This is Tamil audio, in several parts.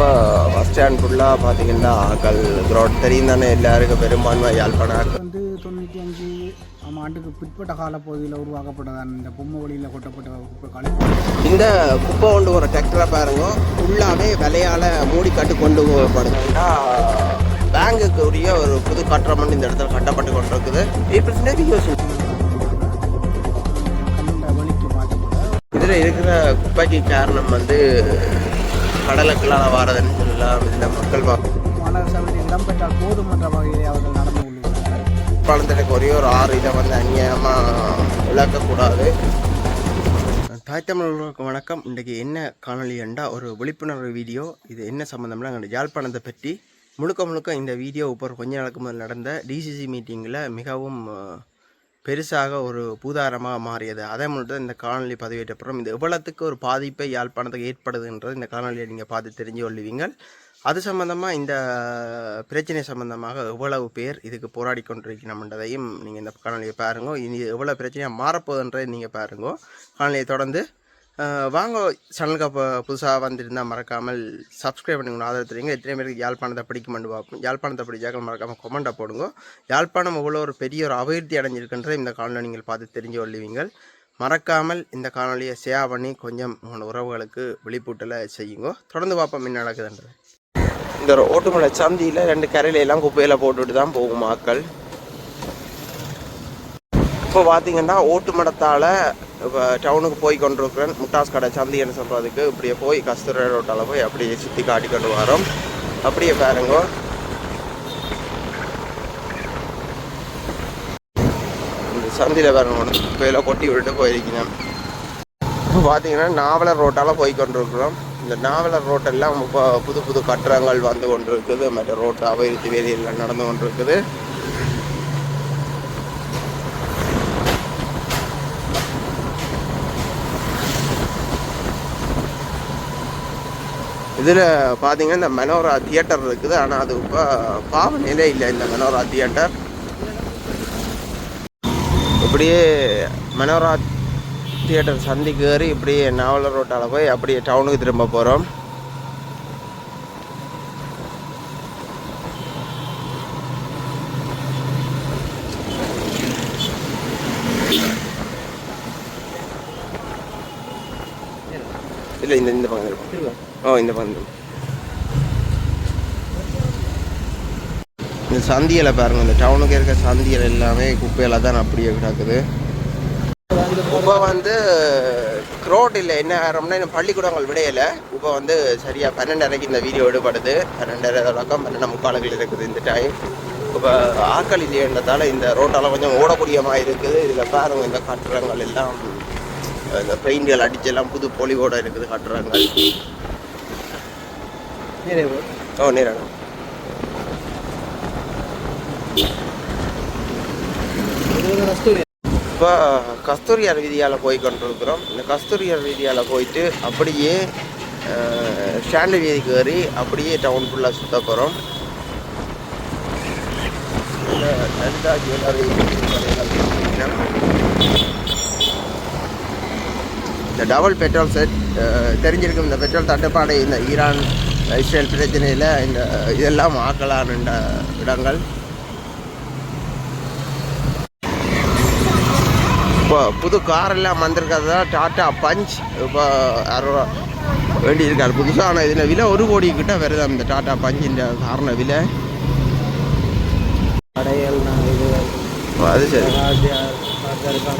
இப்போ பஸ் ஸ்டாண்ட் ஃபுல்லாக பார்த்தீங்கன்னா ஆக்கள் க்ரௌட் தெரியும் தானே எல்லாருக்கும் பெரும்பான்மை யாழ்ப்பாணம் ஆக்கள். வந்து தொண்ணூற்றி அஞ்சு ஆமாம் ஆண்டுக்கு பிற்பட்ட காலப்பகுதியில் உருவாக்கப்பட்டதான் இந்த பொம்மை வழியில் கொட்டப்பட்ட குப்பை காலை. இந்த குப்பை கொண்டு ஒரு டிராக்டரை பாருங்க. ஃபுல்லாகவே விலையால் மூடி கட்டு கொண்டு போகப்படுதுன்னா பேங்குக்கு உரிய ஒரு புது கட்டடம் இந்த இடத்துல கட்டப்பட்டு கொண்டிருக்குது. இதில் இருக்கிற குப்பைக்கு காரணம் வந்து கடலுக்குள்ளால வாரதுன்னு சொல்லலாம் இதில் மக்கள் மாநகர சபையில் இடம்பெற்றால் போதும் என்ற வகையிலே அவர்கள் நடந்து கொள்கிறார்கள். பழந்தனுக்கு ஒரே ஒரு ஆறு இதை வந்து அந்நியமாக இழக்கக்கூடாது தாய் தமிழர்களுக்கு வணக்கம். இன்றைக்கி என்ன காணொளி என்றா ஒரு விழிப்புணர்வு வீடியோ. இது என்ன சம்மந்தம்னா எங்கள் யாழ்ப்பாணத்தை பற்றி முழுக்க முழுக்க இந்த வீடியோ இப்போ கொஞ்ச நாளுக்கு முதல் நடந்த டிசிசி மீட்டிங்கில் மிகவும் பெருசாக ஒரு பூதாரமாக மாறியது. அதே மட்டும் இந்த காணொளி பதிவேற்றப்புறம் இது எவ்வளத்துக்கு ஒரு பாதிப்பை யாழ்ப்பாணத்துக்கு ஏற்படுதுன்றது இந்த காணொலியை நீங்கள் பார்த்து தெரிஞ்சு கொள்வீங்கள். அது சம்பந்தமாக இந்த பிரச்சனை சம்பந்தமாக எவ்வளவு பேர் இதுக்கு போராடி கொண்டிருக்கணும்ன்றதையும் நீங்கள் இந்த காணொலியை பாருங்க. இனி எவ்வளோ பிரச்சனையாக மாறப்போகுதுன்றதை நீங்கள் பாருங்க. காணொலியை தொடர்ந்து வாங்க சேனலுக்கு அப்போ புதுசாக வந்திருந்தால் மறக்காமல் சப்ஸ்கிரைப் பண்ணிக்கணும் ஆதரவு தெரியுங்க. எத்தனை பேருக்கு யாழ்ப்பாணத்தை பிடிக்குமெண்டு பார்ப்போம். யாழ்ப்பாணத்தை படிச்சாக்கள் மறக்காமல் கொமெண்ட்டை போடுங்க. யாழ்ப்பாணம் எவ்வளோ ஒரு பெரிய ஒரு அபிவிருத்தி அடைஞ்சிருக்குன்ற இந்த காணொலி நீங்கள் பார்த்து தெரிஞ்சு கொள்ளுவீங்கள் மறக்காமல் இந்த காணொலியை ஷேர் பண்ணி கொஞ்சம் உங்களோட உறவுகளுக்கு விழிப்பூட்டலை செய்யுங்க. தொடர்ந்து பார்ப்போம் என்ன நடக்குதுன்றது. இந்த ஓட்டுமலை சந்தியில் ரெண்டு கரையில எல்லாம் குப்பையில் போட்டுட்டு தான் போகும் ஆக்கள். இப்போ பார்த்தீங்கன்னா ஓட்டுமடத்தால் இப்போ டவுனுக்கு போய் கொண்டிருக்கிறேன். முட்டாஸ் கடை சந்தி என்ன சொல்கிறதுக்கு இப்படியே போய் கஸ்தூரி ரோட்டால் போய் அப்படியே சுற்றி காட்டி கொண்டு வரோம். அப்படியே பாருங்க. இந்த சந்தியில் பாருங்க கோயில கொட்டி விட்டுட்டு போயிருக்கிறேன் இப்போ பார்த்தீங்கன்னா நாவலர் ரோட்டால் போய் கொண்டிருக்கிறோம். இந்த நாவலர் ரோட்டெல்லாம் இப்போ புது புது கட்டடங்கள் வந்து கொண்டு இருக்குது மற்ற ரோட்டு அபிவிருத்தி வேலையெல்லாம் நடந்து கொண்டு இதில் பார்த்தீங்கன்னா இந்த மெனோரா தியேட்டர் இருக்குது. ஆனால் அது இப்போ பாவ நிலை இல்லை இந்த மெனோரா தியேட்டர். இப்படியே மனோரா தியேட்டர் சந்திக்கு ஏறி இப்படியே நாவலர் ரோட்டால் போய் அப்படியே டவுனுக்கு திரும்ப போகிறோம் இல்லை இந்த இந்த பக்கம் இருக்கும் ஓ இந்த பக்கம் இந்த சந்தியில் பாருங்கள் இந்த டவுனுக்கு இருக்க சந்தியில் எல்லாமே குப்பையில் தான் அப்படியே கிடக்குது. இப்போ வந்து ரோட்டில் என்ன ஆகிறோம்னா இன்னும் பள்ளிக்கூடங்கள் விடையலை. இப்போ வந்து சரியாக பன்னெண்டரைக்கு இந்த வீடியோ விடுபடுது பன்னெண்டரை தொடக்கம் பன்னெண்டு முக்காலுகள் இருக்குது இந்த டைம் இப்போ ஆக்கள் இல்லைன்றதால இந்த ரோட்டால் கொஞ்சம் ஓடக்கூடிய மாதிரி இருக்குது. இதில் பாருங்க இந்த கட்டுறங்கள் எல்லாம் இந்த பெயிண்ட்கள் அடிச்செல்லாம் புது பொலிவோட இருக்குது கட்டுறங்கள் ஓ நேரம் இப்போ கஸ்தூரியார் வீதியால் போய் கொண்டிருக்கிறோம். இந்த கஸ்தூரியார் வீதியால் போயிட்டு அப்படியே ஸ்டாண்டு வீதிக்கு ஏறி அப்படியே டவுன் ஃபுல்லாக சுத்த போகிறோம் இந்த ஜுவல்லரி இந்த டபுள் பெட்ரோல் செட் தெரிஞ்சிருக்கும். இந்த பெட்ரோல் தட்டுப்பாடு இந்த ஈரான் இஸ்ரேல் பிரச்சனையில் இந்த இதெல்லாம் ஆக்கலான இடங்கள். இப்போ புது கார் எல்லாம் வந்திருக்கிறதா? டாட்டா பஞ்ச் இப்போ அறுபா வேண்டி இருக்காரு புதுசான இதில் விலை ஒரு கோடி கிட்ட வருது அந்த டாட்டா பஞ்சின் காரண விலை. அது சரி.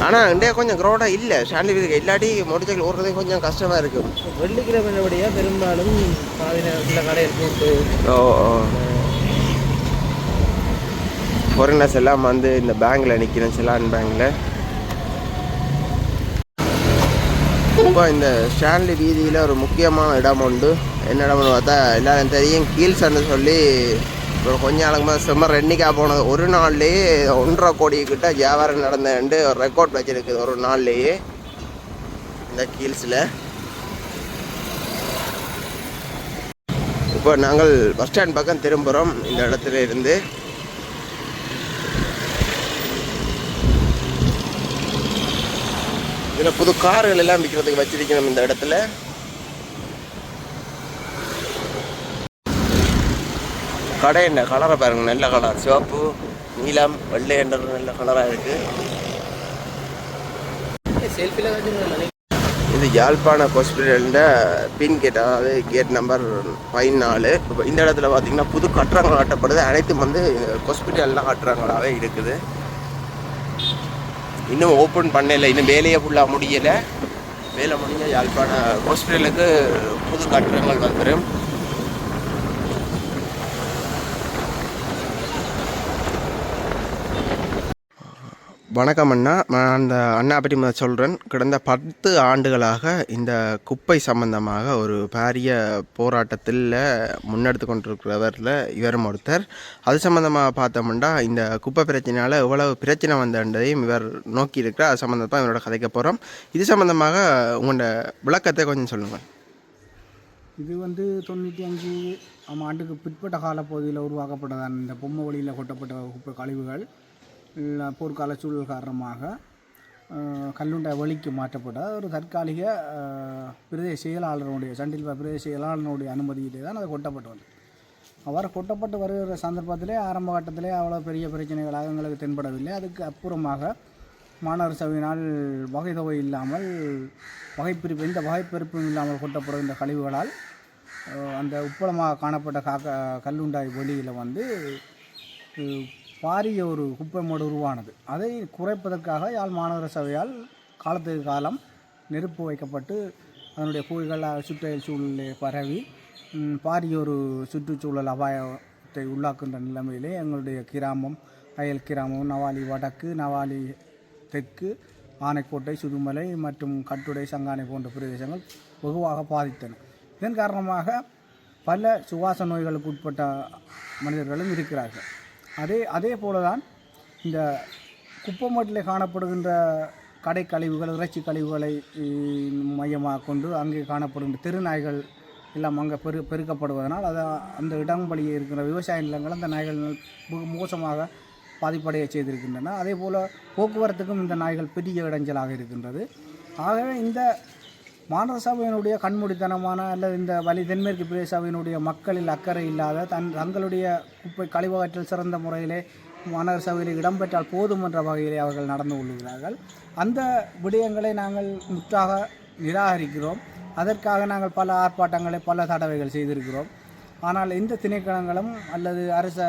ஆனால் இன்றைய கொஞ்சம் க்ரௌடாக இல்லை. ஸ்டாண்டி வீதுக்கு இல்லாட்டி மோட்டர் சைக்கிள் ஓடுறதே கொஞ்சம் கஷ்டமாக இருக்கும் வெள்ளிக்கிழமையினுடைய பெரும்பாலும் பாதி நேரத்தில் கடையில் போட்டு ஓ ஓ. ஃபாரினர்ஸ் எல்லாம் வந்து இந்த பேங்க்கில் நிற்கிறேன் செலான் பேங்க்கில் இப்போ இந்த ஸ்டான்லி வீதியில் ஒரு முக்கியமான இடம் உண்டு. என்ன இடம்னு பார்த்தா எல்லாரும் தெரியும். கீழ்சன்னு சொல்லி ஒரு கொஞ்சம் நாளுக்கு செம்ம ரெண்டிக்காக போனது. ஒரு நாள்லேயே ஒன்றரை கோடி கிட்ட வியாபாரம் நடந்தேன்ட்டு ஒரு ரெக்கார்ட் வச்சிருக்குது ஒரு நாள்லேயே. இந்த கீல்ஸில். இப்போ நாங்கள் பஸ் ஸ்டாண்ட் பக்கம் திரும்புகிறோம் இந்த இடத்துல இருந்து. இதில் புது கார்கள் எல்லாம் விற்கிறதுக்கு வச்சிருக்கணும் இந்த இடத்துல. கடை என்ன? கலரை பாருங்க. நல்ல கலர். சிவப்பு நீலம் வெள்ளை என்ற நல்ல கலராக இருக்குது இது யாழ்ப்பாண ஹாஸ்பிட்டல்ட பின் கேட் அதாவது கேட் நம்பர் பதினாலு. இப்போ இந்த இடத்துல பார்த்தீங்கன்னா புது கட்டுறங்கள் கட்டப்படுது. அனைத்தும் வந்து ஹாஸ்பிட்டலில் கட்டுறங்களாகவே இருக்குது. இன்னும் ஓப்பன் பண்ணலை. இன்னும் வேலையை ஃபுல்லாக முடியலை. வேலை முடிஞ்ச யாழ்ப்பாண ஹாஸ்பிட்டலுக்கு புது கட்டுறங்கள் வந்துடும் வணக்கம் அண்ணா. நான் அந்த அண்ணா பற்றி முதல் சொல்கிறேன் கடந்த பத்து ஆண்டுகளாக இந்த குப்பை சம்பந்தமாக ஒரு பாரிய போராட்டத்தில் முன்னெடுத்து கொண்டிருக்கிறவரில் இவரும் ஒருத்தர். அது சம்மந்தமாக பார்த்தோம்னா இந்த குப்பை பிரச்சனையால் எவ்வளவு பிரச்சனை வந்ததையும் இவர் நோக்கி இருக்கிறார் அது சம்மந்தமாக இவரோட கதைக்க போகிறோம் இது சம்மந்தமாக உங்களோட விளக்கத்தை கொஞ்சம் சொல்லுங்கள். இது வந்து தொண்ணூற்றி அஞ்சு ஆமாம் ஆண்டுக்கு பிற்பட்ட காலப்பகுதியில் உருவாக்கப்பட்டதான் இந்த பொம்மை வழியில் கொட்டப்பட்ட குப்பை கழிவுகள். போர்க்கால சூழல் காரணமாக அஹ், கல்லுண்டை வழிக்கு மாற்றப்பட்ட ஒரு தற்காலிக பிரதேச செயலாளருடைய சண்டில்பா பிரதேச செயலாளருடைய அனுமதியிலே தான் அது கொட்டப்பட்டு வந்தது. அவர் கொட்டப்பட்டு வருகிற சந்தர்ப்பத்திலே ஆரம்ப கட்டத்திலே அவ்வளோ பெரிய பிரச்சனைகளாக எங்களுக்கு தென்படவில்லை. அதுக்கு அப்புறமாக மாணவர் சபையினால் வகை தொகை இல்லாமல் வகைப்பிரிப்பு எந்த வகைப்பிரிப்பும் இல்லாமல் கொட்டப்படுகின்ற கழிவுகளால் அந்த உப்பளமாக காணப்பட்ட காக்க கல்லுண்டாய் வெளியில் வந்து பாரிய ஒரு குப்பைமோடு உருவானது. அதை குறைப்பதற்காக யாழ் மாநகர சபையால் காலத்துக்கு காலம் நெருப்பு வைக்கப்பட்டு அதனுடைய புகைகள் சுற்றையல் சூழலே பரவி பாரிய ஒரு சுற்றுச்சூழல் அபாயத்தை உள்ளாக்குகின்ற நிலைமையிலே எங்களுடைய கிராமம் அயல் கிராமம் நவாலி வடக்கு நவாலி தெற்கு ஆனைக்கோட்டை சுதுமலை மற்றும் கட்டுடை சங்கானை போன்ற பிரதேசங்கள் வெகுவாக பாதித்தன. இதன் காரணமாக பல சுவாச நோய்களுக்கு உட்பட்ட மனிதர்களும் இருக்கிறார்கள். அதே அதே போல தான் இந்த குப்பமட்டில் காணப்படுகின்ற கடை கழிவுகள் இறைச்சி கழிவுகளை மையமாக கொண்டு அங்கே காணப்படுகின்ற தெருநாய்கள் எல்லாம் அங்கே பெரு பெருக்கப்படுவதனால் அது அந்த இடம் வழியே இருக்கிற விவசாய நிலங்கள் அந்த நாய்கள் மிக மோசமாக பாதிப்படைய செய்திருக்கின்றன. அதே போல் போக்குவரத்துக்கும் இந்த நாய்கள் பெரிய இடைஞ்சலாக இருக்கின்றது. ஆகவே இந்த மாநகர சபையினுடைய கண்மூடித்தனமான அல்லது இந்த வலி தென்மேற்கு பிரதேச சபையினுடைய மக்களில் அக்கறை இல்லாத தன் தங்களுடைய குப்பை கழிவகற்றல் சிறந்த முறையிலே மாநகர சபையில் இடம்பெற்றால் போதும் என்ற வகையிலே அவர்கள் நடந்து கொள்கிறார்கள். அந்த விடயங்களை நாங்கள் முற்றாக நிராகரிக்கிறோம். அதற்காக நாங்கள் பல ஆர்ப்பாட்டங்களை பல தடவைகள் செய்திருக்கிறோம். ஆனால் எந்த திணைக்களங்களும் அல்லது அரச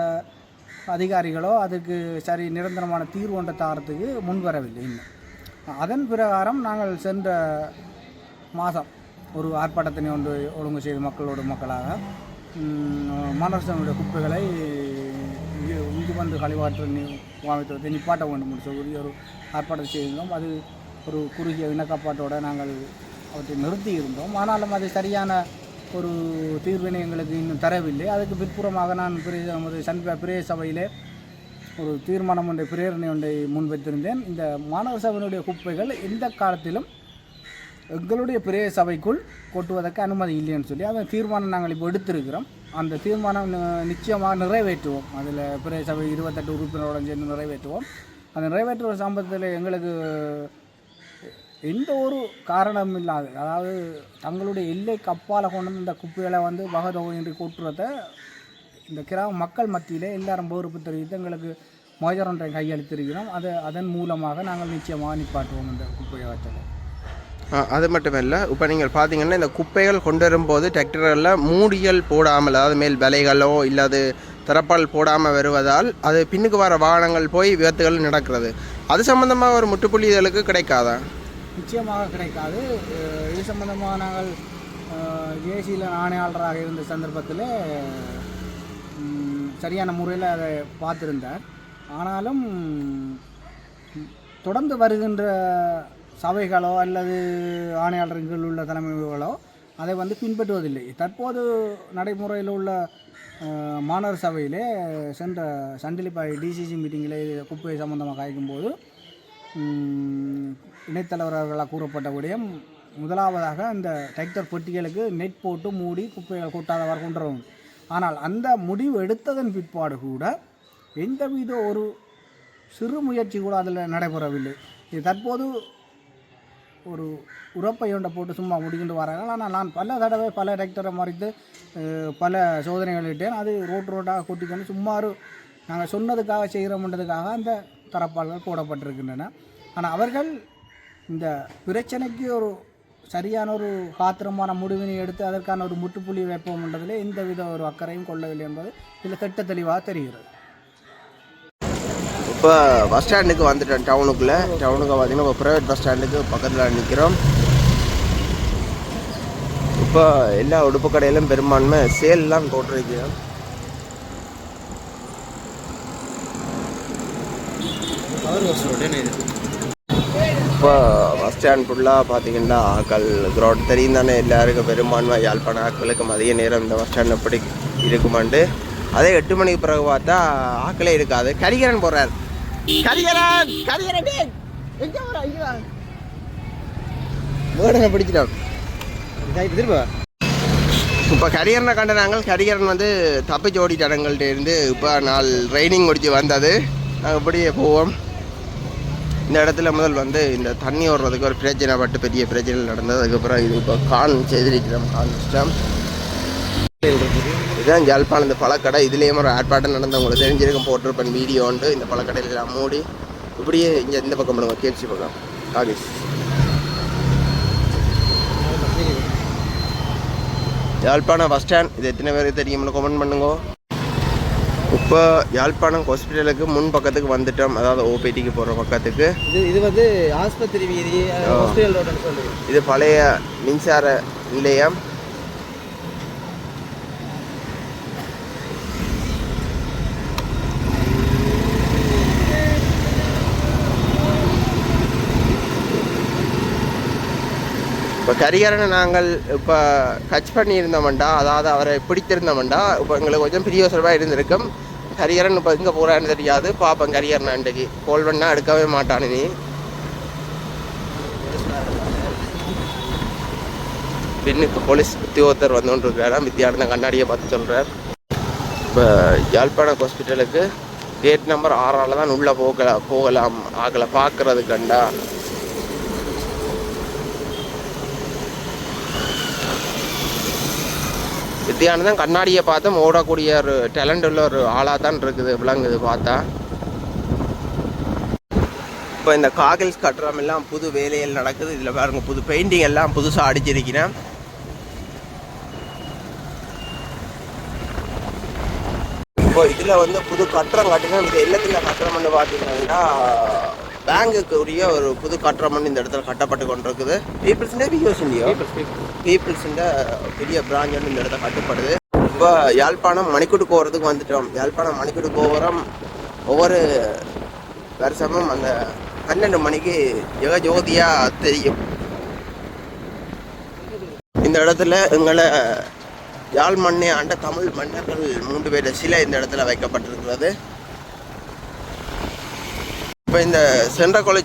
அதிகாரிகளோ அதுக்கு சரி நிரந்தரமான தீர்வு ஒன்றை தாரத்துக்கு முன்வரவில்லை. இன்னும் அதன் பிரகாரம் நாங்கள் சென்ற மாதம் ஒரு ஆர்ப்பாட்டத்தினை ஒன்று ஒழுங்கு செய்து மக்களோடு மக்களாக மாநகரசனுடைய குப்பைகளை இங்கு இங்கு வந்து கழிவாற்று நீ நிப்பாட்ட வேண்டும் என்று சொல்லி ஒரு ஆர்ப்பாட்டம் செய்திருந்தோம். அது ஒரு குறுகிய இணக்கப்பாட்டோடு நாங்கள் அவற்றை நிறுத்தி இருந்தோம். ஆனாலும் அது சரியான ஒரு தீர்வினை எங்களுக்கு இன்னும் தரவில்லை. அதுக்கு பிற்புறமாக நான் பிரே நமது சண்ப பிரேய சபையிலே ஒரு தீர்மானம் ஒன்றை பிரேரணை ஒன்றை முன்வைத்திருந்தேன். இந்த மாணவர் சபையினுடைய குப்பைகள் எந்த காலத்திலும் எங்களுடைய பிரேய சபைக்குள் கொட்டுவதற்கு அனுமதி இல்லைன்னு சொல்லி அந்த தீர்மானம் நாங்கள் இப்போ எடுத்திருக்கிறோம். அந்த தீர்மானம் நிச்சயமாக நிறைவேற்றுவோம். அதில் பிரேய சபை இருபத்தெட்டு உறுப்பினருடன் சேர்ந்து நிறைவேற்றுவோம். அந்த நிறைவேற்றுவ சம்பவத்தில் எங்களுக்கு எந்த ஒரு காரணம் இல்லாது. அதாவது தங்களுடைய எல்லை கப்பால் கொண்டு வந்து இந்த குப்பைகளை வந்து வகதொகையின்றி கொட்டுறத இந்த கிராம மக்கள் மத்தியிலே எல்லாரும் பொறுப்பு தெரிவித்து எங்களுக்கு மோஜர் ஒன்றை கையளித்திருக்கிறோம். அது அதன் மூலமாக நாங்கள் நிச்சயமாக நிப்பாட்டுவோம் இந்த குப்பையை வச்சலை அது மட்டும் இல்லை இப்போ நீங்கள் பார்த்தீங்கன்னா இந்த குப்பைகள் கொண்டு வரும்போது டிராக்டர்களில் மூடிகள் போடாமல் அதாவது மேல் விலைகளோ இல்லாது திறப்பால் போடாமல் வருவதால் அது பின்னுக்கு வர வாகனங்கள் போய் விபத்துகள் நடக்கிறது. அது சம்மந்தமாக ஒரு முட்டுப்புள்ளி இதழுக்கு கிடைக்காதா? நிச்சயமாக கிடைக்காது. இது சம்மந்தமாக நாங்கள் ஜேசியில் ஆணையாளராக இருந்த சந்தர்ப்பத்தில் சரியான முறையில் அதை பார்த்துருந்தார். ஆனாலும் தொடர்ந்து வருகின்ற சபைகளோ அல்லது ஆணையாளர்கள் உள்ள தலைமைகளோ அதை வந்து பின்பற்றுவதில்லை. தற்போது நடைமுறையில் உள்ள மாணவர் சபையிலே சென்ற சண்டிலிப்பாய் டிசிசி மீட்டிங்கில் குப்பை சம்பந்தமாக காய்க்கும்போது போது இணைத்தலைவர் அவர்களால் கூறப்பட்ட விடயம் முதலாவதாக அந்த டிராக்டர் பெட்டிகளுக்கு நெட் போட்டு மூடி குப்பைகள் கொட்டாதவாறு கொண்டு வரும் ஆனால் அந்த முடிவு எடுத்ததன் பிற்பாடு கூட எந்தவித ஒரு சிறு முயற்சி கூட அதில் நடைபெறவில்லை. இது தற்போது ஒரு உரப்பையோண்டை போட்டு சும்மா முடிக்கிட்டு வராங்க. ஆனால் நான் பல தடவை பல டிராக்டரை மறைத்து பல சோதனைகள் இட்டேன். அது ரோட் ரோட்டாக கூட்டிக்கொண்டு சும்மாறு நாங்கள் சொன்னதுக்காக செய்கிறோம்ன்றதுக்காக அந்த தரப்பால்கள் போடப்பட்டிருக்கின்றன. ஆனால் அவர்கள் இந்த பிரச்சனைக்கு ஒரு சரியான ஒரு காத்திரமான முடிவினை எடுத்து அதற்கான ஒரு முற்றுப்புள்ளி வைப்போம்ன்றதில் எந்தவித ஒரு அக்கறையும் கொள்ளவில்லை என்பது இதில் திட்ட தெளிவாக தெரிகிறது. இப்போ பஸ் ஸ்டாண்டுக்கு வந்துட்டோம் டவுனுக்குள்ளே டவுனுக்கு பார்த்தீங்கன்னா இப்போ ப்ரைவேட் பஸ் ஸ்டாண்டுக்கு பக்கத்தில் நிற்கிறோம் இப்போ எல்லா உடுப்பு கடையிலும் பெரும்பான்மை சேல்லாம் போட்டிருக்கிறோம். இப்போ பஸ் ஸ்டாண்ட் ஃபுல்லாக பார்த்தீங்கன்னா ஆக்கள் கிரௌண்ட் தெரியும் தானே எல்லாருக்கும் பெரும்பான்மை யாழ்ப்பாண ஆட்களுக்கு மதிய நேரம் இந்த பஸ் ஸ்டாண்ட் எப்படி இருக்குமாண்டு. அதே எட்டு மணிக்கு பிறகு பார்த்தா ஆக்களே இருக்காது. கரிகரன் போடுறார் கரிகரன் கரிகரன் எங்க போற இங்க வா? திரும்ப. இப்போ கரியரனை கண்ட நாங்கள் கரியரன் வந்து தப்பிச்சு ஜோடி எங்கள்கிட்ட இருந்து இப்போ நாள் ட்ரைனிங் முடிச்சு வந்தது. நாங்கள் இப்படியே போவோம். இந்த இடத்துல முதல் வந்து இந்த தண்ணி ஓடுறதுக்கு ஒரு பிரச்சனை பட்டு பெரிய பிரச்சனை நடந்தது. அதுக்கப்புறம் இது இப்போ கான் செய்திருக்கிறோம் கான் சிஸ்டம் இதுதான் ஜல்பான் இந்த பழக்கடை. இதுலேயும் ஒரு ஆர்ப்பாட்டம் நடந்து உங்களுக்கு தெரிஞ்சிருக்கும் போட்டிருப்பேன் வீடியோ உண்டு. இந்த பழக்கடையில எல்லாம் மூடி இப்படியே இங்கே இந்த பக்கம் பண்ணுங்க கேப்சி பக்கம். ஆகிஸ் யாழ்ப்பாணம் பஸ் ஸ்டாண்ட் இது எத்தனை பேருக்கு தெரியும்னு கமெண்ட் பண்ணுங்க. இப்போ யாழ்ப்பாணம் ஹாஸ்பிட்டலுக்கு முன் பக்கத்துக்கு வந்துட்டோம். அதாவது ஓபிடிக்கு போகிற பக்கத்துக்கு. இது இது வந்து ஆஸ்பத்திரி வீதி இது பழைய மின்சார நிலையம். இப்போ கரிகாரனை நாங்கள் இப்போ டச் பண்ணியிருந்தோம்டா அதாவது அவரை பிடித்திருந்தோம்டா இப்போ எங்களுக்கு கொஞ்சம் பிரியோசரமாக இருந்திருக்கும். கரியரன் இப்போ எங்கே போகிறான்னு தெரியாது. பார்ப்பேன் கரியரன் அன்றைக்கு. கோல்வன்னா எடுக்கவே மாட்டானு நீ பின்னுக்கு போலீஸ் உத்தியோகத்தர் வந்து கொண்டிருக்கிறாராம் கண்ணாடியை பார்த்து சொல்கிறார் இப்போ யாழ்ப்பாணம் ஹாஸ்பிட்டலுக்கு கேட் நம்பர் ஆறால் தான் உள்ளே போகலாம் போகலாம். ஆகலை பார்க்குறதுக்கண்டா கண்டா கண்ணாடியை பார்த்து ஓடக்கூடிய ஒரு டேலண்ட் உள்ள ஒரு ஆளாக தான் இருக்குது விலங்குது பார்த்தா. இப்போ இந்த காகில்ஸ் கட்டுறம் எல்லாம் புது வேலைகள் நடக்குது. இதில் பாருங்க புது பெயிண்டிங் எல்லாம் புதுசாக அடிச்சிருக்கிறேன். இப்போ இதில் வந்து புது கட்டுறம் கட்டினா இது எல்லாத்துல கட்டுறம்னு பார்த்தீங்கன்னா பேங்குக்கு உரிய ஒரு புது கட்டுறம்னு இந்த இடத்துல கட்டப்பட்டு கொண்டிருக்குது. பீப்புள்ஸ்ண்டே பிஹோஸ் இந்தியா பீப்புள்ஸ்ண்ட பெரிய பிராஞ்ச் வந்து இந்த இடத்துல கட்டுப்படுது. இப்போ யாழ்ப்பாணம் மணிக்கூட்டு கோவரத்துக்கு வந்துட்டோம். யாழ்ப்பாணம் மணிக்கூட்டு கோவரம் ஒவ்வொரு வருஷமும் அந்த பன்னெண்டு மணிக்கு ஜெகஜோதியா தெரியும். இந்த இடத்துல எங்களை யாழ் மண்ணை ஆண்ட தமிழ் மன்னர்கள் மூன்று பேர் சிலை இந்த இடத்துல வைக்கப்பட்டிருக்கிறது. இப்போ இந்த சென்ற கொலை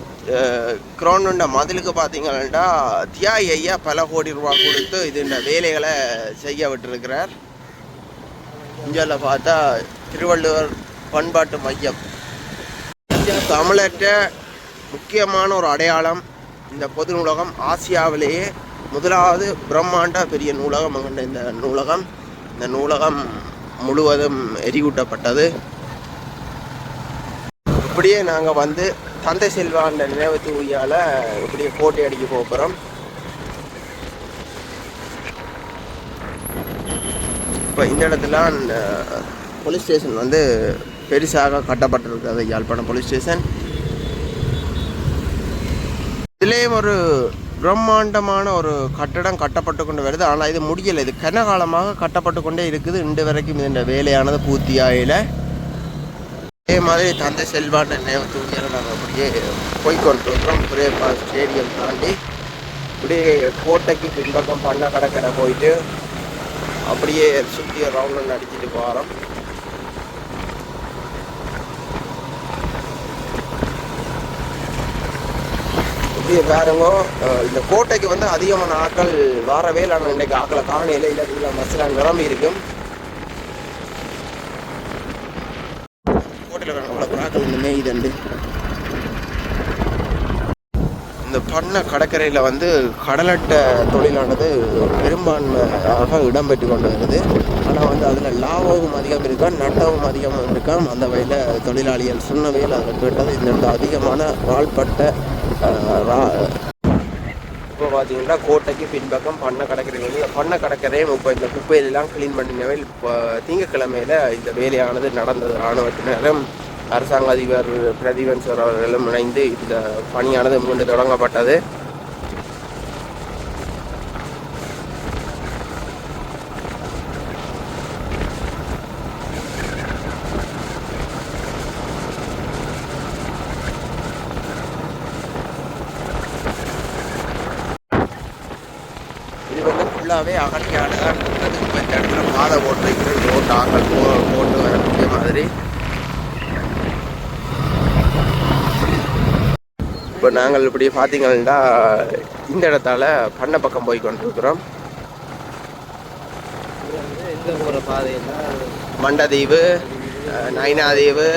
கிரௌண்டுண்ட மதிலுக்கு பார்த்தீங்கன்னா தியா ஐயா பல கோடி ரூபா கொடுத்து இது இந்த வேலைகளை செய்ய விட்டுருக்கிறார். இந்தியாவில் பார்த்தா திருவள்ளுவர் பண்பாட்டு மையம். தமிழற்ற முக்கியமான ஒரு அடையாளம் இந்த பொது நூலகம். ஆசியாவிலேயே முதலாவது பிரம்மாண்ட பெரிய நூலகம் கொண்ட இந்த நூலகம். இந்த நூலகம் முழுவதும் எரியூட்டப்பட்டது. இப்படியே நாங்கள் வந்து தந்தை செல்வாண்ட நினைவு தூவியால் இப்படியே கோட்டை அடிக்க போகிறோம் இப்போ இந்த இடத்துல போலீஸ் ஸ்டேஷன் வந்து பெருசாக கட்டப்பட்டிருக்கிறது யாழ்ப்பாணம் போலீஸ் ஸ்டேஷன் இதுலேயும் ஒரு பிரம்மாண்டமான ஒரு கட்டடம் கட்டப்பட்டு கொண்டு வருது. ஆனால் இது முடியலை. இது கனகாலமாக கட்டப்பட்டு கொண்டே இருக்குது. இன்று வரைக்கும் இந்த வேலையானது பூர்த்தியாகல அதே மாதிரி தந்தை செல்வான் நினைவு தூங்கியில் நாங்கள் அப்படியே போய்கொண்டிருக்கிறோம் பிரேப்பா ஸ்டேடியம் தாண்டி இப்படியே கோட்டைக்கு பின்பக்கம் பண்ண கடற்கரை போயிட்டு அப்படியே சுற்றி ரவுண்டில் அடிச்சுட்டு போகிறோம் இப்படியே பாருங்க இந்த கோட்டைக்கு வந்து அதிகமான ஆட்கள் வரவே இல்லை. ஆனால் இன்னைக்கு ஆக்களை காணையில் இல்லை. இல்லை பஸ்ஸில் நிரம்பி இருக்கும் கோட்டையில் வேணும் அவ்வளோ ஆக்கள் இந்த பண்ண கடற்கரையில் வந்து கடலட்டை தொழிலானது பெரும்பான்மையாக இடம்பெற்று கொண்டு வருது ஆனால் வந்து அதில் லாபமும் அதிகம் இருக்கா நட்டமும் அதிகமாக இருக்கான் அந்த வகையில் தொழிலாளிகள் சொன்னவையில் அதில் கேட்டது இந்த இடத்துல அதிகமான வாழ்பட்ட இப்போ பார்த்தீங்கன்னா கோட்டைக்கு பின்பக்கம் பண்ணை கடற்கரை வந்து இந்த பண்ணை கடற்கரையும் இப்போ இந்த குப்பையிலெல்லாம் க்ளீன் பண்ணினவே இப்போ திங்கக்கிழமையில் இந்த வேலையானது நடந்தது இராணுவத்தினரும் அரசாங்க அதிபர் பிரதீபன் சார் அவர்களும் இணைந்து இந்த பணியானது மீண்டும் தொடங்கப்பட்டது இது வந்து ஃபுல்லாகவே அகலியாடு தான் இருந்தது இப்போ இந்த இடத்துல பாதை போட்டு ரோட்டு ஆக்கள் போ போட்டு வரக்கூடிய மாதிரி இப்போ நாங்கள் இப்படி பார்த்தீங்கன்னா இந்த இடத்தால பண்ணை பக்கம் போய் கொண்டிருக்கிறோம். மண்டதீவு நைனாதீவு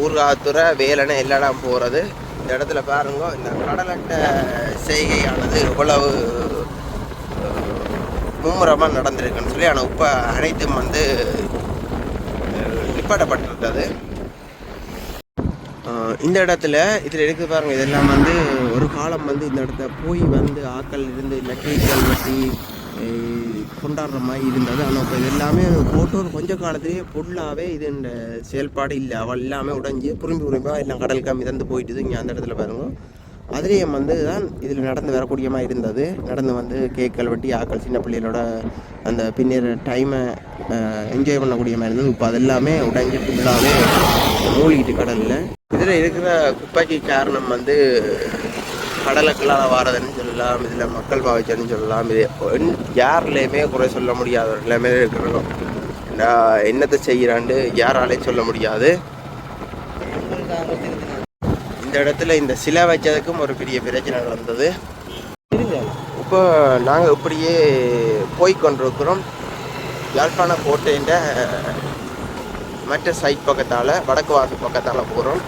ஊர்காத்துறை வேலனை எல்லாம் இடம் போகிறது இந்த இடத்துல பாருங்க இந்த கடலட்டை செய்கையானது இவ்வளவு மும்முரமாக நடந்திருக்குன்னு சொல்லி ஆனால் இப்போ அனைத்தும் வந்து அஹ், இந்த இடத்துல இதில் இருக்குது பாருங்க இதெல்லாம் வந்து ஒரு காலம் வந்து இந்த இடத்த போய் வந்து ஆக்கள் இருந்து மெட்டீரியல் வச்சு கொண்டாடுற மாதிரி இருந்தது. ஆனால் இப்போ இது எல்லாமே போட்டு ஒரு கொஞ்ச காலத்திலேயே ஃபுல்லாகவே இது இந்த செயல்பாடு இல்லை. அவள் எல்லாமே உடைஞ்சு புரிம்பு புரிம்பாக எல்லாம் கடல் காமி தந்து போயிட்டுது. இங்கே அந்த இடத்துல பாருங்க. அதுலேயும் வந்து தான் இதில் நடந்து வரக்கூடியமாக இருந்தது. நடந்து வந்து கேக்கள் வெட்டி ஆக்கள் சின்ன பிள்ளைகளோட அந்த பின்னர் டைமை என்ஜாய் பண்ணக்கூடிய மாதிரி இருந்தது. இப்போ அது எல்லாமே ஃபுல்லாகவே மூழ்கிட்டு கடலில். இதில் இருக்கிற குப்பைக்கு காரணம் வந்து கடலுக்கெல்லாம் வாரதுன்னு சொல்லலாம் இதில் மக்கள் பாவிச்சதுன்னு சொல்லலாம். இது யார்லேயுமே குறை சொல்ல முடியாத ஒரு நிலைமையில இருக்கிறோம். நான் என்னத்தை செய்கிறான்னு யாராலையும் சொல்ல முடியாது. இந்த இடத்துல இந்த சிலை வச்சதுக்கும் ஒரு பெரிய பிரச்சனை நடந்தது. இப்போ நாங்கள் இப்படியே போய் கொண்டிருக்கிறோம். யாழ்ப்பாண கோட்டையின் மற்ற சைட் பக்கத்தால் வடக்கு வாசல் பக்கத்தால் போகிறோம்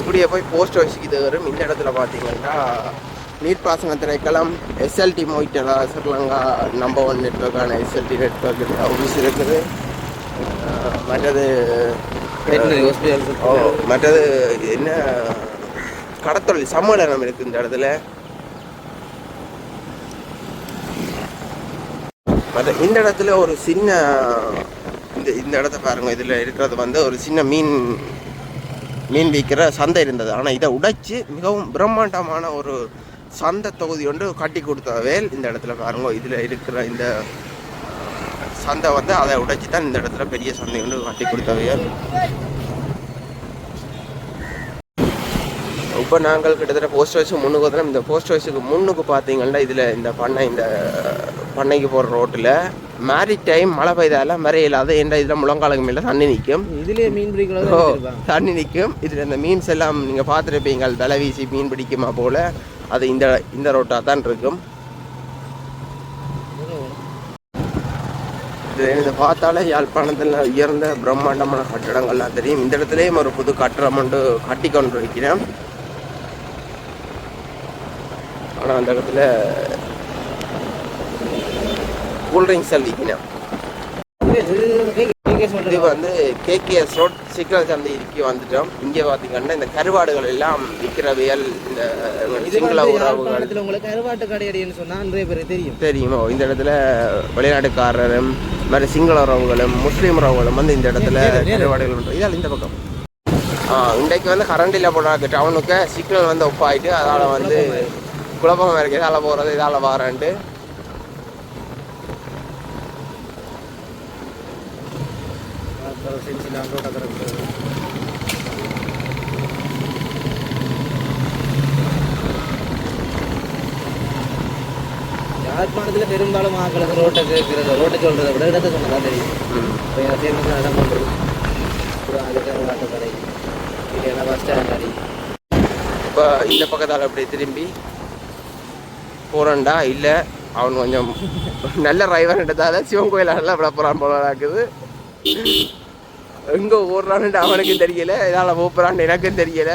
இப்படியே போய் போஸ்ட் ஆஃபீஸுக்கு இது வரும். இந்த இடத்துல பார்த்தீங்கன்னா நீர்ப்பாசன திணைக்களம் எஸ்எல்டி மொய்டலா ஸ்ரீலங்கா நம்பர் ஒன் நெட்ஒர்க்கான எஸ்எல்டி நெட்ஒர்க் ஆஃபீஸ் இருக்குது. மற்றது மற்றது என்ன கடத்தொழில் சம்மேளனம் இருக்கு இந்த இடத்துல. மற்ற இந்த இடத்துல ஒரு சின்ன இந்த இந்த இடத்த பாருங்க இதில் இருக்கிறது வந்து ஒரு சின்ன மீன் மீன் விற்கிற சந்தை இருந்தது. ஆனால் இதை உடைச்சு மிகவும் பிரம்மாண்டமான ஒரு சந்தை தொகுதி ஒன்று கட்டி கொடுத்த வேல் இந்த இடத்துல பாருங்க இதில் இருக்கிற இந்த சந்தை வந்து அதை உடைச்சி தான் இந்த இடத்துல பெரிய சந்தை ஒன்று கட்டி கொடுத்த வேல். இப்போ நாங்கள் கிட்டத்தட்ட போஸ்ட் ஆஃபீஸ் முன்னுக்கு வந்து இந்த போஸ்ட் ஆஃபீஸுக்கு முன்னுக்கு பார்த்தீங்கன்னா இதில் இந்த பண்ணை இந்த பண்ணைக்கு போகிற ரோட்டில் மேரி டைம் மழை பெய்தால மறையில்லாத என்ற இதில் முழங்காலுக்கு மேலே தண்ணி நிற்கும் இதுலயே மீன் பிடிக்கலாம் தண்ணி நிற்கும் இதில் இந்த மீன்ஸ் எல்லாம் நீங்கள் பார்த்துருப்பீங்க வலை வீசி மீன் பிடிக்குமா போல். அது இந்த இந்த ரோட்டாக தான் இருக்கும். இது இதை பார்த்தாலே யாழ்ப்பாணத்தில் உயர்ந்த பிரம்மாண்டமான கட்டடங்கள்லாம் தெரியும். இந்த இடத்துலையும் ஒரு புது கட்டடம் ஒன்று கட்டி கொண்டு இருக்கிறேன் ஆனால் அந்த இடத்துல கூல்ட்ரிங்க்ஸ் விற்கிறேன் இது வந்து கேகேஎஸ் ரோட் சிக்கல் சந்தை இருக்கு வந்துட்டோம். இங்கே பார்த்தீங்கன்னா இந்த கருவாடுகள் எல்லாம் விற்கிறவையல் இந்த சிங்கள உறவுகள். உங்களுக்கு கருவாட்டு கடையடின்னு சொன்னா நிறைய பேருக்கு தெரியும். தெரியுமோ. இந்த இடத்துல வெளிநாட்டுக்காரரும் மாதிரி சிங்கள உறவுகளும் முஸ்லீம் உறவுகளும் வந்து இந்த இடத்துல கருவாடுகள் பண்றாங்க. இதால் இந்த பக்கம். இன்றைக்கு வந்து கரண்ட் இல்லை போனாக்கு டவுனுக்கு சிக்னல் வந்து ஒஃப் ஆயிட்டு அதால் வந்து குழப்பமாக இருக்குது இதால் போகிறது இதால் வாரன்ட்டு யாழ்ப்பாணத்துல பெரும்பாலும் ஆக்களுக்கு ரோட்டை கேட்கறது ரோட்டை சொல்றதை விட இடத்தை சொன்னதா தெரியும். இப்போ என் சேர்ந்து இடம் பண்ணுறது அப்புறம் அது கருவாட்டு கடை இல்லைன்னா பஸ் ஸ்டாண்ட் கடை இப்போ இந்த பக்கத்தால் அப்படியே திரும்பி? போகிறேன்டா இல்லை. அவன் கொஞ்சம் நல்ல டிரைவர் எடுத்தால சிவன் கோயில் நல்லா விட போகிறான் போல இருக்குது. எங்கே ஓடுறான்னு அவனுக்கும் தெரியல. இதால் போகிறான்னு எனக்கும் தெரியல.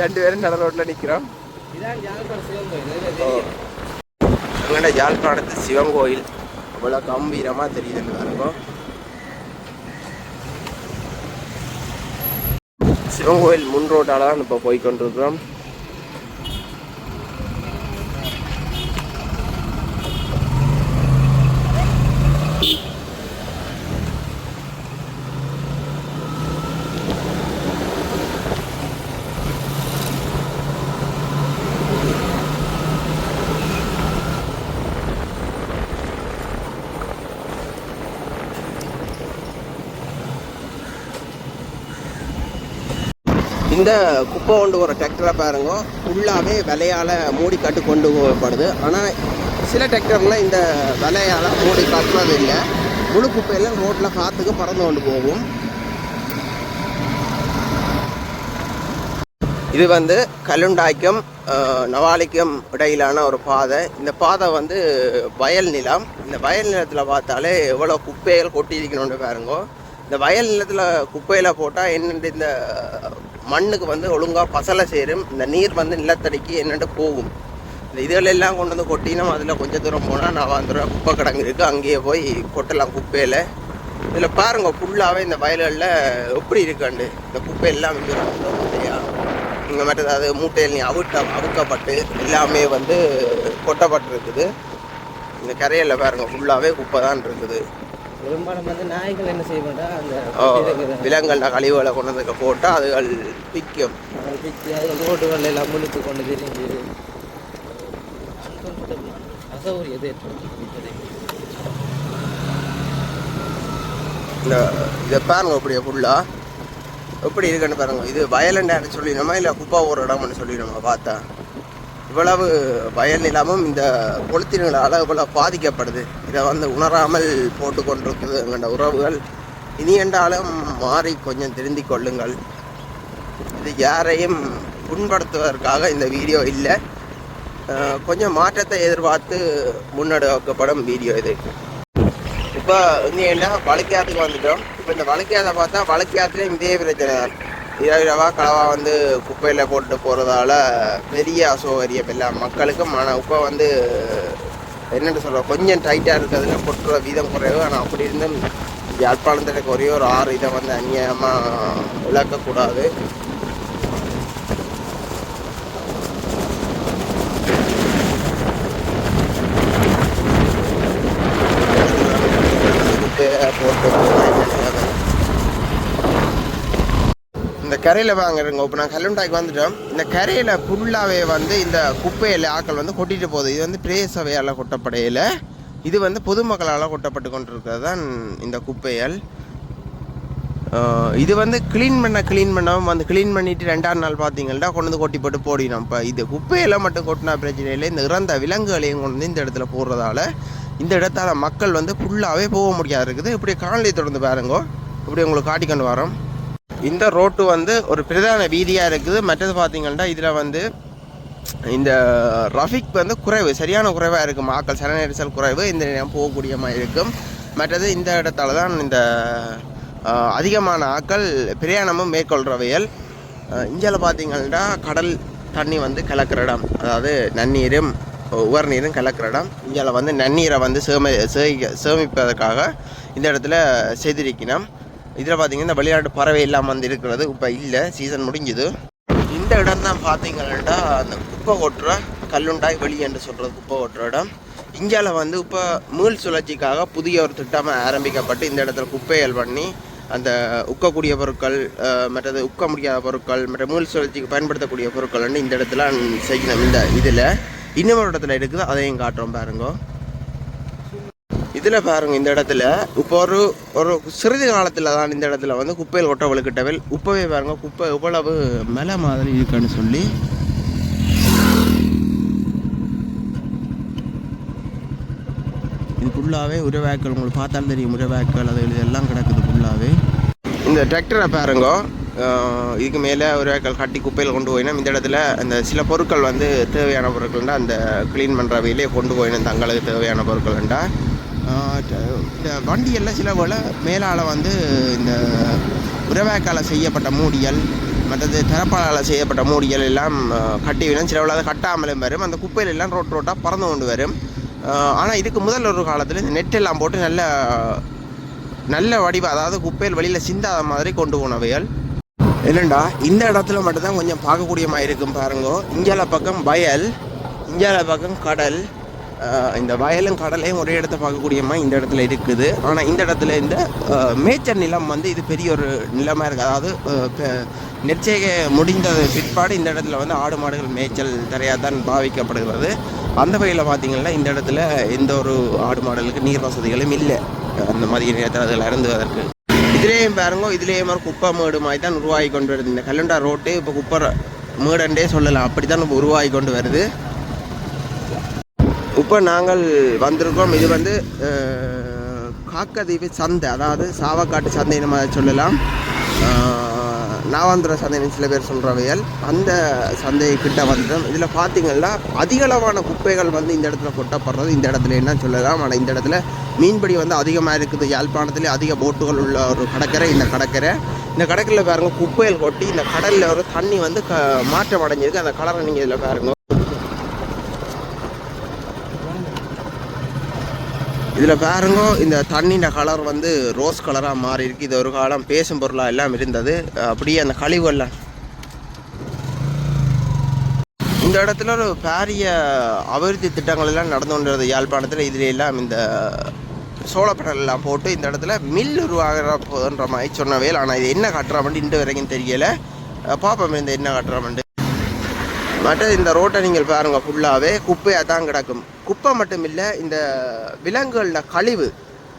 ரெண்டு பேரும் நட ரோட்டில் நிற்கிறோம் தெரியும். எங்கட யாழ்ப்பாணத்து சிவன் கோயில். இவ்வளோ கம்பீரமாக தெரியுதுன்னு பாருங்க சிவன் கோயில் முன் ரோட்டால தான் இப்போ போய் இந்த குப்பை கொண்டு வர டிராக்டரை பாருங்க. ஃபுல்லாகவே விலையால் மூடி காட்டு கொண்டு போகப்படுது. ஆனால் சில டிராக்டர்லாம் இந்த விலையால் மூடி காட்டுறது இல்லை. முழு குப்பையெல்லாம் ரோட்டில் காற்றுக்கு பறந்து கொண்டு போகும். இது வந்து கல்லுண்டாய்க்கும் நவாலிக்கும் இடையிலான ஒரு பாதை. இந்த பாதை வந்து வயல் நிலம். இந்த வயல் நிலத்தில் பார்த்தாலே எவ்வளோ குப்பைகள் கொட்டி இருக்கணும்னு பாருங்க. இந்த வயல் நிலத்தில் குப்பையில் போட்டால் என்னென்று இந்த மண்ணுக்கு வந்து ஒழுங்காக பசலை சேரும் இந்த நீர் வந்து நிலத்தடிக்கு என்னென்று போகும். இந்த இதுகளெல்லாம் கொண்டு வந்து கொட்டினோம். அதில் கொஞ்சம் தூரம் போனால் நான் ரூபா குப்பை கிடங்கு இருக்குது அங்கேயே போய் கொட்டலாம் குப்பையில். இதில் பாருங்க ஃபுல்லாகவே இந்த வயல்களில் எப்படி இருக்காண்டு. இந்த குப்பை எல்லாம் இங்கே ரொம்ப குப்பையா இங்கே மட்டும் அதாவது மூட்டையில் நீ அவுட்ட அவுக்கப்பட்டு எல்லாமே வந்து கொட்டப்பட்டிருக்குது. இந்த கரையில் பாருங்க ஃபுல்லாகவே குப்பை தான் இருக்குது. பெரும்பாலும் வந்து நாய்கள் என்ன செய்வாங்க? அந்த விலங்குகள கழிவுகளை கொண்டு வந்து போட்டால் அதுகள் பிக்கும் பிச்சு அது ரோடுகள் எல்லாம் முழுத்து கொண்டு தெரிஞ்சு. ஏற்படுத்தி இந்த இதை பாருங்க அப்படியே ஃபுல்லாக எப்படி இருக்குன்னு பாருங்க. இது வயலண்டான்னு சொல்லிடணுமா இல்லை குப்பா ஒரு இடம்னு சொல்லிடணுமா பார்த்தா. இவ்வளவு வயல் நிலமும் இந்த பொலித்தீன்களால் இவ்வளோ பாதிக்கப்படுது. இதை வந்து உணராமல் போட்டு கொண்டிருக்குது எங்களோட உறவுகள் இனி என்றாலும் மாறி கொஞ்சம் திருந்தி கொள்ளுங்கள். இது யாரையும் புண்படுத்துவதற்காக இந்த வீடியோ இல்லை. கொஞ்சம் மாற்றத்தை எதிர்பார்த்து முன்னெடுக்கப்படும் வீடியோ இது. இப்போ இங்கே என்ன? வழக்கியாத்துக்கு வந்துட்டோம். இப்போ இந்த வழக்கியாத்தை பார்த்தா வழக்கியாத்துலேயும் இதே பிரச்சனை தான். இரவு களவாக களவா வந்து குப்பையில் போட்டு போகிறதால பெரிய அசௌகரியம் இல்லை. மக்களுக்கும் மன இப்போ வந்து என்னென்னு சொல்கிற கொஞ்சம் டைட்டாக இருக்கிறதுல கொட்டுற வீதம் குறைவு. ஆனால் அப்படி இருந்தும் யாழ்ப்பாணத்தில் ஒரே ஒரு ஆறு இதை வந்து அந்நியமாக இழக்கக்கூடாது குப்பையை போட்டு இந்த கரையில் வாங்குறேங்க. இப்போ நான் கல்லுண்டாய்க்கு வந்துட்டோம். இந்த கரையில் ஃபுல்லாகவே வந்து இந்த குப்பையில் ஆக்கள் வந்து கொட்டிட்டு போகுது. இது வந்து பிரேசவையால் கொட்டப்படையில். இது வந்து பொதுமக்களால் கொட்டப்பட்டு கொண்டிருக்கிறது தான் இந்த குப்பைகள். இது வந்து க்ளீன் பண்ண க்ளீன் பண்ணவும் வந்து க்ளீன் பண்ணிவிட்டு ரெண்டாம் நாள் பார்த்தீங்கன்னா கொண்டு வந்து கொட்டி போட்டு போடினோம். இப்போ இது குப்பையெல்லாம் மட்டும் கொட்டினா பிரச்சனை இல்லை. இந்த இறந்த விலங்குகளையும் கொண்டு வந்து இந்த இடத்துல போடுறதால இந்த இடத்தால் மக்கள் வந்து ஃபுல்லாகவே போக முடியாது இருக்குது. இப்படி காணொலி தொடர்ந்து பாருங்கோ. இப்படி உங்களுக்கு காட்டிக்கொண்டு வரோம். இந்த ரோட்டு வந்து ஒரு பிரதான வீதியாக இருக்குது. மற்றது பார்த்திங்கன்னா இதில் வந்து இந்த ரஃபிக் வந்து குறைவு சரியான குறைவாக இருக்கும். ஆக்கள் சன நெரிசல் குறைவு இந்த நேரம் போகக்கூடிய மாதிரி இருக்கும். மற்றது இந்த இடத்துல தான் இந்த அதிகமான ஆக்கள் பிரயாணமும் மேற்கொள்கிறவையல் இந்தியாவில் பார்த்தீங்கன்னா கடல் தண்ணி வந்து கலக்கிற இடம் அதாவது நன்னீரும் உவர் நீரும் கலக்கிற இடம். இந்தியாவில் வந்து நன்னீரை வந்து சேமி சேமிப்பதற்காக இந்த இடத்துல செய்திருக்கணும் இதில் பார்த்தீங்கன்னா இந்த வெளிநாட்டு பறவை இல்லாமல் வந்து இருக்கிறது. இப்போ இல்லை சீசன் முடிஞ்சுது. இந்த இடம் தான் பார்த்தீங்கன்னா அந்த குப்பை கொட்டுற கல்லுண்டாய் வெளி என்று சொல்கிறது குப்பை கொட்டுற இடம். இந்தியாவில் வந்து இப்போ மீள் சுழற்சிக்காக புதிய ஒரு திட்டம் ஆரம்பிக்கப்பட்டு இந்த இடத்துல குப்பைகள் பண்ணி அந்த உக்கக்கூடிய பொருட்கள் மற்றது உக்க முடியாத பொருட்கள் மற்ற மீள் சுழற்சிக்கு பயன்படுத்தக்கூடிய பொருட்கள் வந்து இந்த இடத்துல செய்யணும். இந்த இதில் இன்னொரு இடத்துல இருக்குது அதையும் காட்டுறோம் பாருங்க. இதில் பாருங்க இந்த இடத்துல. இப்போ ஒரு ஒரு சிறிது காலத்தில் தான் இந்த இடத்துல வந்து குப்பையில் ஒட்ட வலுக்கிட்டவள் உப்பவே பாருங்க குப்பை எவ்வளவு மலை மாதிரி இருக்குன்னு சொல்லி. இது ஃபுல்லாகவே உரவாக்கள் உங்களுக்கு பார்த்தாலும் தெரியும் உரவாக்கள் அது இதெல்லாம் கிடக்குது ஃபுல்லாகவே இந்த டிராக்டரை பாருங்க இதுக்கு மேலே உரவாக்கள் கட்டி குப்பையில் கொண்டு போயினோம். இந்த இடத்துல அந்த சில பொருட்கள் வந்து தேவையான பொருட்கள்டா அந்த க்ளீன் பண்ணுற வேலையை கொண்டு போயினோம். தங்களுக்கு தேவையான பொருட்கள்ண்டா இந்த வண்டியெல்லாம் சில போல் மேலால் வந்து இந்த உரவேக்கால செய்யப்பட்ட மூடியல் மற்றது திறப்பாளால் செய்யப்பட்ட மூடிகள் எல்லாம் கட்டி விடும் சில அதை கட்டாமலும் வரும். அந்த குப்பையில் எல்லாம் ரோட் ரோட்டாக பறந்து கொண்டு வரும். ஆனால் இதுக்கு முதல் ஒரு காலத்தில் இந்த நெட்டெல்லாம் போட்டு நல்ல நல்ல வடிவம் அதாவது குப்பையில் வெளியில் சிந்தாத மாதிரி கொண்டு போனவைகள். இல்லைண்டா இந்த இடத்துல மட்டும்தான் கொஞ்சம் பார்க்கக்கூடியமாக இருக்கும் பாருங்க. இந்தியாவில் பக்கம் வயல் இந்தியாவில் பக்கம் கடல். இந்த வயலும் கடலையும் ஒரே இடத்த பார்க்கக்கூடியமா இந்த இடத்துல இருக்குது. ஆனால் இந்த இடத்துல இந்த மேய்ச்சல் நிலம் வந்து இது பெரிய ஒரு நிலமாக இருக்குது அதாவது அஹ், நெற்செய்கை முடிந்த பிற்பாடு இந்த இடத்துல வந்து ஆடு மாடுகள் மேய்ச்சல் தரையாக தான் பாவிக்கப்படுகிறது. அந்த வகையில் பார்த்திங்கன்னா இந்த இடத்துல எந்த ஒரு ஆடு மாடுகளுக்கு நீர் வசதிகளும் இல்லை. அந்த மாதிரி நேரத்தில் அதில் இறந்துவதற்கு இதுலேயும் பாருங்க இதுலேயும் மாதிரி குப்பை மேடு மாதிரி தான் உருவாகி கொண்டு வருது இந்த கல்லண்டா ரோட்டு. இப்போ குப்பை ர- மேடண்டே சொல்லலாம். அப்படி தான் உருவாகி கொண்டு வருது. இப்போ நாங்கள் வந்திருக்கோம். இது வந்து காக்கதீவு சந்தை. அதாவது சாவக்காட்டு சந்தை நம்ம சொல்லலாம். நாவாந்திர சந்தைன்னு சில பேர் சொல்கிறவையால் அந்த சந்தை கிட்ட வந்துட்டோம் இதில் பார்த்தீங்கன்னா அதிகளவான குப்பைகள் வந்து இந்த இடத்துல கொட்டப்படுறது. இந்த இடத்துல என்ன சொல்லலாம்? ஆனால் இந்த இடத்துல மீன்பிடி வந்து அதிகமாக இருக்குது. யாழ்ப்பாணத்துலேயே அதிக போட்டுகள் உள்ள ஒரு கடற்கரை இந்த கடற்கரை. இந்த கடற்கரையில் பாருங்க குப்பைகள் கொட்டி இந்த கடலில் ஒரு தண்ணி வந்து க மாற்றம் அடைஞ்சிருக்கு. அந்த கலரை நீங்கள் இதில் பாருங்க. இதில் பாருங்க இந்த தண்ணியின் கலர் வந்து ரோஸ் கலராக மாறி இருக்கு. இது ஒரு காலம் பேசும் பொருளாக எல்லாம் இருந்தது. அப்படியே அந்த கழிவுகள்லாம் இந்த இடத்துல ஒரு பாரிய அபிவிருத்தி திட்டங்கள் எல்லாம் நடந்து கொண்டிருந்த யாழ்ப்பாணத்தில் இதில் எல்லாம் இந்த சோளப்படல் எல்லாம் போட்டு இந்த இடத்துல மில் உருவாகிற போதுன்ற மாதிரி சொன்னவேல் ஆனால் இது என்ன கட்டுறாமண்டு இன்று வரைக்கும் தெரியலை. பாப்பா இந்த என்ன கட்டுறாமண்டு மற்ற இந்த ரோட்டை நீங்கள் பாருங்கள் ஃபுல்லாகவே குப்பையாக தான் கிடக்கும். குப்பை மட்டும் இல்லை இந்த விலங்குகளில் கழிவு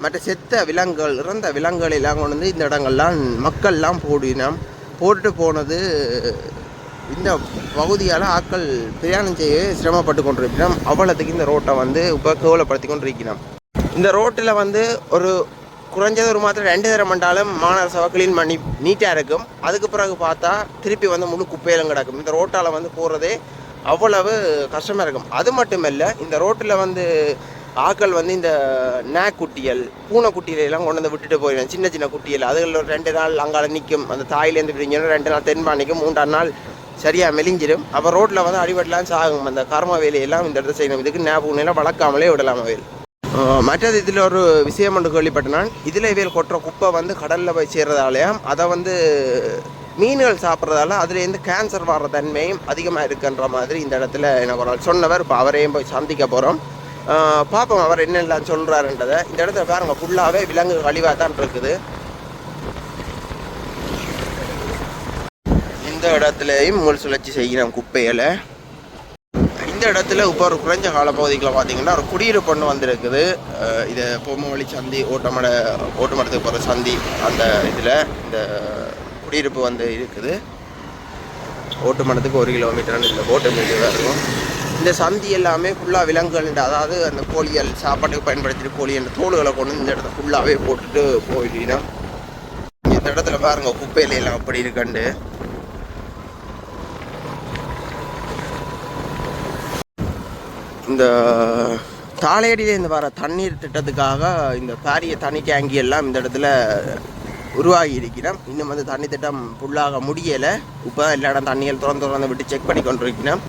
மற்ற செத்த விலங்குகள் இறந்த விலங்குகள் எல்லாம் கொண்டு வந்து இந்த இடங்கள்லாம் மக்கள்லாம் போடினோம் போட்டு போனது இந்த பகுதியால் ஆட்கள் பிரயாணம் செய்ய சிரமப்பட்டு கொண்டிருக்கிறோம். அவ்வளோத்துக்கு இந்த ரோட்டை வந்து இப்போ கேவலப்படுத்தி கொண்டிருக்கிறோம். இந்த ரோட்டில் வந்து ஒரு குறைஞ்சது ஒரு மாதம் ரெண்டு தரம் மண்டாலும் மாநகர சபை க்ளீன் பண்ணி நீட்டாக இருக்கும். அதுக்கு பிறகு பார்த்தா திருப்பி வந்து முழு குப்பையிலும் கிடக்கும். இந்த ரோட்டால் வந்து போகிறதே அவ்வளவு கஷ்டமாக இருக்கும். அது மட்டுமல்ல இந்த ரோட்டில் வந்து ஆட்கள் வந்து இந்த நாய்க்குட்டிகள் பூனைக்குட்டிகளை எல்லாம் கொண்டு வந்து விட்டுட்டு போயிடும் சின்ன சின்ன குட்டிகள். அதுகளில் ஒரு ரெண்டு நாள் அங்கால நிற்கும் அந்த தாயிலேருந்து பிரிஞ்சோன்னா ரெண்டு நாள் தென்பா நிற்கும் மூன்றாம் நாள் சரியாக மெலிஞ்சிடும். அப்போ ரோட்டில் வந்து அடிபடலாம் சாகும். அந்த கர்ம வேலையெல்லாம் இந்த இடத்துல செய்யணும். இதுக்கு ஞாபகம் வளர்க்காமலே விடலாம் வேலை மற்றது இதில் ஒரு விஷயம் ஒன்று கேள்விப்பட்டேன் நான். இதில் இவையில் கொட்டுற குப்பை வந்து கடலில் போய் சேர்றதாலையும் அதை வந்து மீன்கள் சாப்பிட்றதால அதுலேருந்து கேன்சர் வர்ற தன்மையும் அதிகமாக இருக்குன்ற மாதிரி இந்த இடத்துல எனக்கு ஒரு ஆள் சொன்னவர். இப்போ அவரையும் போய் சந்திக்க போகிறோம் பார்ப்போம் அவர் என்னெல்லாம் சொல்கிறாருன்றதை இந்த இடத்துல பாருங்க ஃபுல்லாகவே விலங்கு கழிவாக தான் இருக்குது. இந்த இடத்துலையும் மூல் சுழற்சி செய்கிறோம் குப்பைகளை. இந்த இடத்துல இப்போ ஒரு குறைஞ்ச கால பகுதிகளில் பார்த்தீங்கன்னா ஒரு குடியிருப்பு ஒன்று வந்திருக்குது. இது பொம்மவழி சந்தி ஓட்டமட ஓட்டமடத்துக்கு போகிற சந்தி அந்த இதில் இந்த குடியிருப்பு வந்து இருக்குது. ஓட்டுமடத்துக்கு ஒரு கிலோமீட்டர் இதில் ஓட்டு மீது இருக்கும். இந்த சந்தி எல்லாமே ஃபுல்லாக விலங்குகள் அதாவது அந்த கோழிகள் சாப்பாட்டுக்கு பயன்படுத்திட்டு கோழி அந்த தோல்களை கொண்டு வந்து இந்த இடத்த ஃபுல்லாகவே போட்டுட்டு போயிட்டீங்கன்னா இந்த இடத்துல பாருங்கள் குப்பையில எல்லாம் அப்படி இருக்கண்டு இந்த தாளையடியிலேருந்து வர தண்ணீர் திட்டத்துக்காக இந்த பாரிய தனி டேங்கி எல்லாம் இந்த இடத்துல உருவாகி இருக்கிறோம் இன்னும் வந்து தண்ணி திட்டம் ஃபுல்லாக முடியலை. இப்போ எல்லா இடம் தண்ணிகள் திறந்து திறந்து விட்டு செக் பண்ணி கொண்டிருக்கிறோம்